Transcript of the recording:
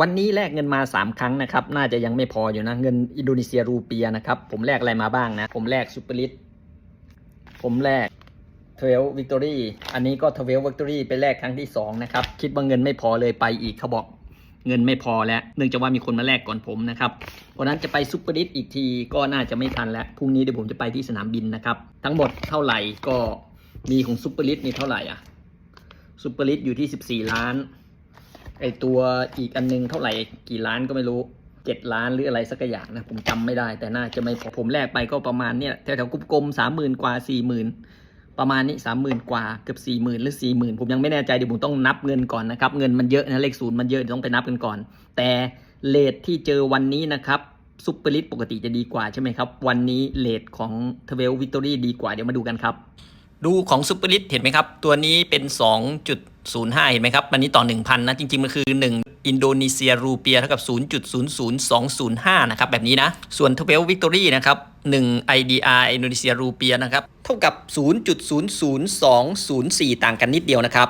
วันนี้แลกเงินมา 3 ครั้งนะครับ น่าจะยังไม่พออยู่นะ เงินอินโดนีเซียรูเปียนะครับ ผมแลกอะไรมาบ้างนะ ผมแลกซูเปอร์ลิตผมแลกเทเวลวิกตอรี่อันนี้ก็เทเวลวิกตอรี่ไปแลกครั้งที่ 2 นะครับ คิดว่าเงินไม่พอเลยไปอีกเขาบอกเงินไม่พอแล้ว เนื่องจากว่ามีคนมาแลกก่อนผมนะครับเพราะนั้นจะไปซูเปอร์ลิตอีกทีก็น่าจะไม่ทันแล้ว พรุ่งนี้เดี๋ยวผมจะไปที่สนามบินนะครับ ทั้งหมดเท่าไหร่ก็มีของซูเปอร์ลิตนี่เท่าไหร่อะซูเปอร์ลิตอยู่ที่ 14 ล้าน ไอตัวอีกอันนึงเท่าไหร่กี่ล้านก็ไม่รู้เจ็ดล้านหรืออะไรสักอย่างนะผมจำไม่ได้ แต่น่าจะไม่พอผมแลกไปก็ประมาณเนี่ยแถวๆกลมๆสามหมื่นกว่าสี่หมื่นประมาณนี้สามหมื่นกว่าเกือบสี่หมื่นหรือสี่หมื่นผมยังไม่แน่ใจเดี๋ยวผมต้องนับเงินก่อนนะครับ เงินมันเยอะนะเลขศูนย์มันเยอะต้องไปนับกันก่อน แต่เลทที่เจอวันนี้นะครับซุปเปอร์ลิตปกติจะดีกว่าใช่ไหมครับ วันนี้เลทของเทเวลวิตอรี่ดีกว่าเดี๋ยวมาดูกันครับ ดูของซูเปอร์ลิตเห็นไหมครับ ตัวนี้เป็น 2.05 เห็นไหมครับ อันนี้ต่อ 1,000 นะ จริง ๆ มันคือ 1 อินโดนีเซียรูเปียเท่ากับ 0.00205 นะครับ แบบนี้นะ ส่วน12 Victory นะครับ 1 IDR อินโดนีเซียรูเปียนะครับ เท่ากับ 0.00204 ต่างกันนิดเดียวนะครับ